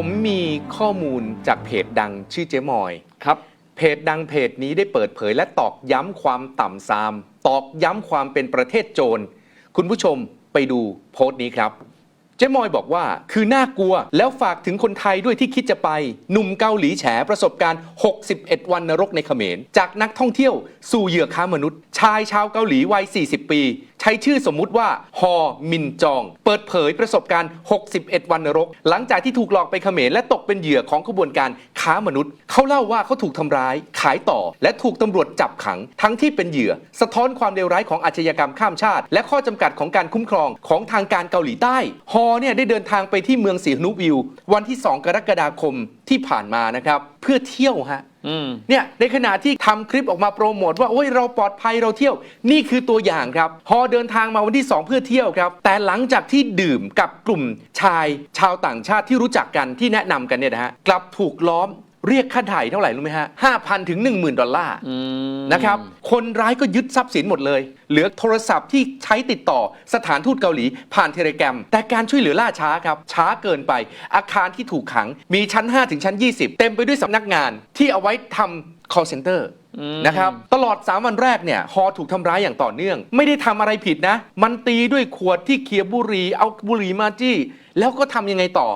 ผมมีข้อมูลจากเพจดังชื่อเจ๊มอย ครับ เพจดังเพจนี้ได้เปิดเผยและตอกย้ำความต่ำซาม ตอกย้ำความเป็นประเทศโจร คุณผู้ชมไปดูโพสต์นี้ครับ เจ๊มอยบอกว่าคือน่ากลัวแล้วฝากถึงคนไทยด้วยที่คิดจะไป หนุ่มเกาหลีแฉประสบการณ์ 61 วันนรกในเขมร จากนักท่องเที่ยวสู่เหยื่อค้ามนุษย์ ชายชาวเกาหลีวัย 40 ปีใช้ชื่อสมมุติว่าฮอมินจอง เปิดเผยประสบการณ์ 61 วันนรก หลังจากที่ถูกหลอกไปเขมรและตกเป็นเหยื่อของขบวนการค้ามนุษย์ เขาเล่าว่าเขาถูกทำร้าย ขายต่อ และถูกตำรวจจับขัง ทั้งที่เป็นเหยื่อ สะท้อนความเลวร้ายของอาชญากรรมข้ามชาติ และข้อจำกัดของการคุ้มครองของทางการเกาหลีใต้ ฮอเนี่ยได้เดินทางไปที่เมืองสีนุวิว วันที่ 2 กรกฎาคมที่ผ่านมานะครับเพื่อเที่ยวฮะ เนี่ยในขณะที่ทำคลิปออกมาโปรโมทว่าโอ้ยเราปลอดภัยเราเที่ยว นี่คือตัวอย่างครับ พอเดินทางมาวันที่ 2 เพื่อเที่ยวครับ แต่หลังจากที่ดื่มกับกลุ่มชายชาวต่างชาติที่รู้จักกันที่แนะนำกันเนี่ยนะฮะกลับถูกล้อม เรียกค่าไถ่เท่าไหร่รู้ไหมฮะห้าพันถึงหนึ่งหมื่นดอลลาร์อืมนะครับ คนร้ายก็ยึดทรัพย์สินหมดเลย เหลือโทรศัพท์ที่ใช้ติดต่อสถานทูตเกาหลีผ่านเทเลแกรม แต่การช่วยเหลือล่าช้าครับ ช้าเกินไป อาคารที่ถูกขัง มีชั้น 5 ถึงชั้น 20 เต็มไปด้วยสำนักงานที่เอาไว้ทำ call center อืมนะครับตลอด 3 วันแรกเนี่ยฮอถูกทำร้ายอย่างต่อเนื่อง ไม่ได้ทำอะไรผิดนะ มันตีด้วยขวดที่เคียบบุหรีเอาบุหรีมาจี้ แล้วก็ทำยังไงต่อ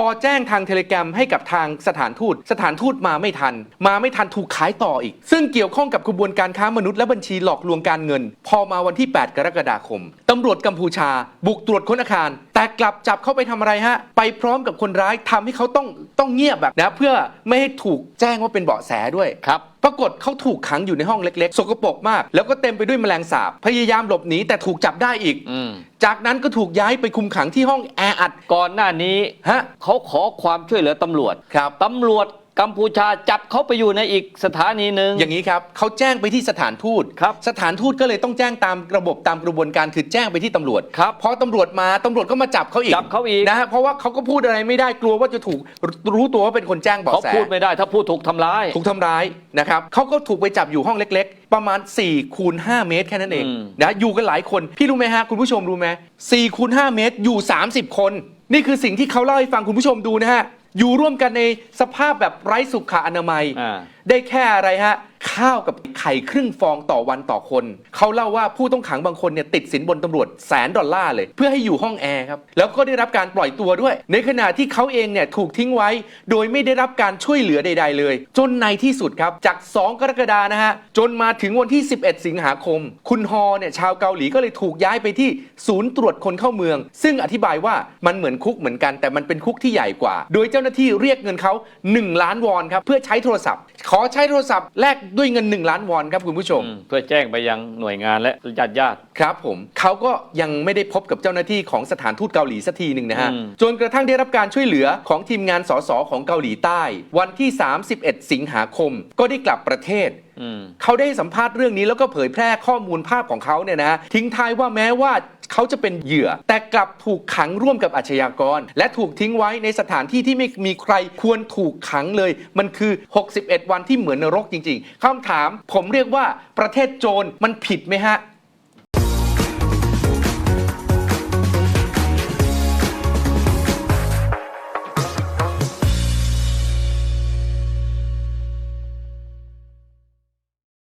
พอแจ้งทางเทเลกรมให้กับทางสถานทูต สถานทูตมาไม่ทัน มาไม่ทันถูกขายต่ออีก ซึ่งเกี่ยวข้องกับกระบวนการค้ามนุษย์และบัญชีหลอกลวงการเงิน พอมาวันที่ 8 กรกฎาคมตำรวจกัมพูชา บุกตรวจค้นอาคาร แต่กลับจับเข้าไปทำอะไรฮะ ไปพร้อมกับคนร้ายทำให้เขาต้องต้องเงียบแบบนะเพื่อไม่ให้ถูกแจ้งว่าเป็นเบาะแสด้วยครับ ปรากฏเขาถูกขังอยู่ในห้องเล็กๆ สกปรกมาก แล้วก็เต็มไปด้วยแมลงสาบ พยายามหลบหนีแต่ถูกจับได้อีก อืมจากนั้นก็ถูกย้ายไปคุมขังที่ห้องแออัด ก่อนหน้านี้ฮะ เขาขอความช่วยเหลือตำรวจครับ ตำรวจ กัมพูชาจับเขาไปอยู่ในอีกสถานีหนึ่ง อย่างนี้ครับเขาแจ้งไปที่สถานทูตครับสถานทูตก็เลยต้องแจ้งตามระบบตามกระบวนการคือแจ้งไปที่ตำรวจครับพอตำรวจมาตำรวจก็มาจับเขาอีกจับเขาอีก นะฮะเพราะว่าเขาก็พูดอะไรไม่ได้กลัวว่าจะถูกรู้ตัวว่าเป็นคนแจ้งเบาะเขาแสพูดไม่ได้ ถ้าพูดถูกทำร้าย ถูกทำร้ายนะครับเขาก็ถูกไปจับอยู่ห้องเล็ก ๆ ประมาณ4คูณ5เมตรแค่นั้นเองอืม นะอยู่กันหลายคนพี่รู้ไหมฮะคุณผู้ชมรู้ไหม4คูณ5เมตรอยู่ 30 คน นี่คือสิ่งที่เขาเล่าให้ฟังคุณผู้ชมดูนะฮะ อยู่ร่วมกันในสภาพแบบไร้สุขอนามัยอ่าได้แค่อะไรฮะ ข้าวกับไข่ครึ่งฟองต่อวันต่อคน เขาเล่าว่าผู้ต้องขังบางคนเนี่ยติดสินบนตำรวจแสนดอลลาร์เลย เพื่อให้อยู่ห้องแอร์ครับ แล้วก็ได้รับการปล่อยตัวด้วย ในขณะที่เขาเองเนี่ยถูกทิ้งไว้ โดยไม่ได้รับการช่วยเหลือใด ๆ เลย จนในที่สุดครับ จาก 2 กรกฎานะฮะ จนมาถึงวันที่ 11 สิงหาคม คุณฮอเนี่ยชาวเกาหลีก็เลยถูกย้ายไปที่ศูนย์ตรวจคนเข้าเมือง ซึ่งอธิบายว่ามันเหมือนคุกเหมือนกัน แต่มันเป็นคุกที่ใหญ่กว่า โดยเจ้าหน้าที่เรียกเงินเขา1ล้านวอนครับเพื่อใช้โทรศัพท์ ขอใช้โทรศัพท์แลกด้วยเงิน 1 ล้านวอนครับคุณผู้ชมอืมเพื่อแจ้งไปยังหน่วยงานและญาติญาติ ครับผมเขาก็ยังไม่ได้พบกับเจ้าหน้าที่ของสถานทูตเกาหลีสักทีหนึ่งนะฮะ อืม จนกระทั่งได้รับการช่วยเหลือของทีมงานสสของเกาหลีใต้ วันที่ 31 สิงหาคมก็ได้กลับประเทศ อืม เขาได้สัมภาษณ์เรื่องนี้แล้วก็เผยแพร่ข้อมูลภาพของเขาเนี่ยนะทิ้งท้ายว่าแม้ว่า เขาจะเป็นเหยื่อ แต่กลับถูกขังร่วมกับอาชญากร และถูกทิ้งไว้ในสถานที่ที่ไม่มีใครควรถูกขังเลย มันคือ 61 วันที่เหมือนนรกจริง ๆคำถามผมเรียกว่าประเทศโจรมันผิดไหมฮะ